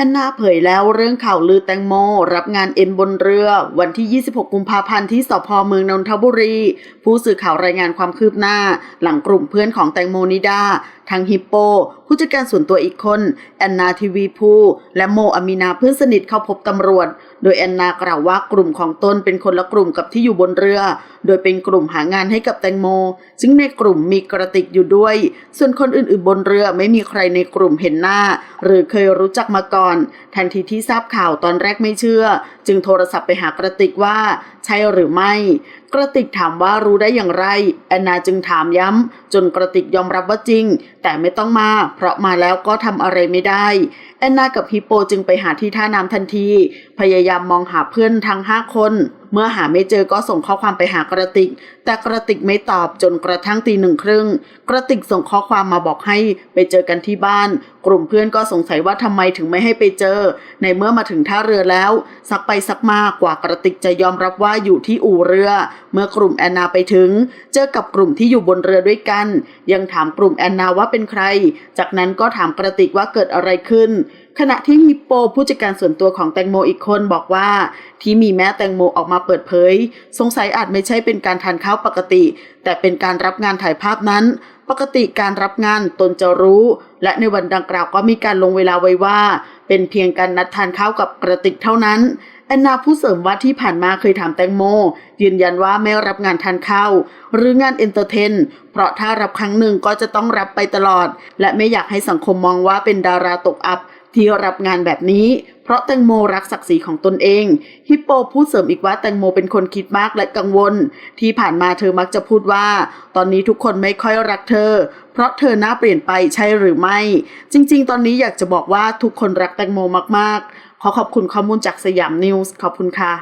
อนนาเผยแล้วเรื่องข่าวลือแตงโม รับงานเอ็นบนเรือ วันที่ 26 กุมภาพันธ์ที่สพเมืองนนทบุรี ผู้สื่อข่าวรายงานความคืบหน้า หลังกลุ่มเพื่อนของแตงโมนิดาทั้งฮิปโป ผู้จัดการส่วนตัวอีกคน แอนนาทีวีพูและโมอามีนาเพื่อนสนิทเข้าพบตำรวจ โดยแอนนากล่าวว่ากลุ่มของตนเป็นคนละกลุ่มกับที่อยู่บนเรือ โดยเป็นกลุ่มหางานให้กับแตงโม ซึ่งในกลุ่มมีกระติกอยู่ด้วย ส่วนคนอื่นๆบนเรือไม่มีใครในกลุ่มเห็นหน้า หรือเคยรู้จักมาก่อนทันทีที่ทราบข่าวตอนแรกไม่เชื่อ จึงโทรศัพท์ไปหากระติกว่าใช่หรือไม่ กระติกถามว่ารู้ได้อย่างไร แอนนาจึงถามย้ำ จนกระติกยอมรับว่าจริง แต่ไม่ต้องมา เพราะมาแล้วก็ทำอะไรไม่ได้ แอนนากับฮิปโปจึงไปหาที่ท่าน้ำทันที พยายามมองหาเพื่อนทั้งห้าคน เมื่อหาไม่เจอก็ส่งข้อความไปหากระติก แต่กระติกไม่ตอบจนกระทั่งตีหนึ่งครึ่ง กระติกส่งข้อความมาบอกให้ไปเจอกันที่บ้าน กลุ่มเพื่อนก็สงสัยว่าทำไมถึงไม่ให้ไปเจอ ในเมื่อมาถึงท่าเรือแล้วสักไปสักมากกว่ากระติกจะยอมรับว่าว่าอยู่ที่อู่เรือ เมื่อกลุ่มแอนนาไปถึง เจอกับกลุ่มที่อยู่บนเรือด้วยกัน ยังถามกลุ่มแอนนาว่าเป็นใคร จากนั้นก็ถามกระติกว่าเกิดอะไรขึ้น ขณะที่ฮิปโปผู้จัดการส่วนตัวของแตงโมอีกคนบอกว่า ที่มีแม่แตงโมออกมาเปิดเผย สงสัยอาจไม่ใช่เป็นการทานข้าวปกติ แต่เป็นการรับงานถ่ายภาพนั้น ปกติการรับงานตนจะรู้ และในวันดังกล่าวก็มีการลงเวลาไว้ว่า เป็นเพียงการนัดทานข้าวกับกระติกเท่านั้นแอนนาผู้เสริมว่าที่ผ่านมาเคยถามแตงโม ยืนยันว่าไม่รับงานทานข้าวหรืองานเอนเตอร์เทน เพราะถ้ารับครั้งหนึ่งก็จะต้องรับไปตลอด และไม่อยากให้สังคมมองว่าเป็นดาราตกอับ ที่รับงานแบบนี้ เพราะแตงโมรักศักดิ์ศรีของตนเอง ฮิปโปพูดเสริมอีกว่าแตงโมเป็นคนคิดมากและกังวล ที่ผ่านมาเธอมักจะพูดว่า ตอนนี้ทุกคนไม่ค่อยรักเธอ เพราะเธอหน้าเปลี่ยนไปใช่หรือไม่ จริง ๆ ตอนนี้อยากจะบอกว่าทุกคนรักแตงโมมากๆ ขอขอบคุณข้อมูลจากสยามนิวส์ขอบคุณค่ะ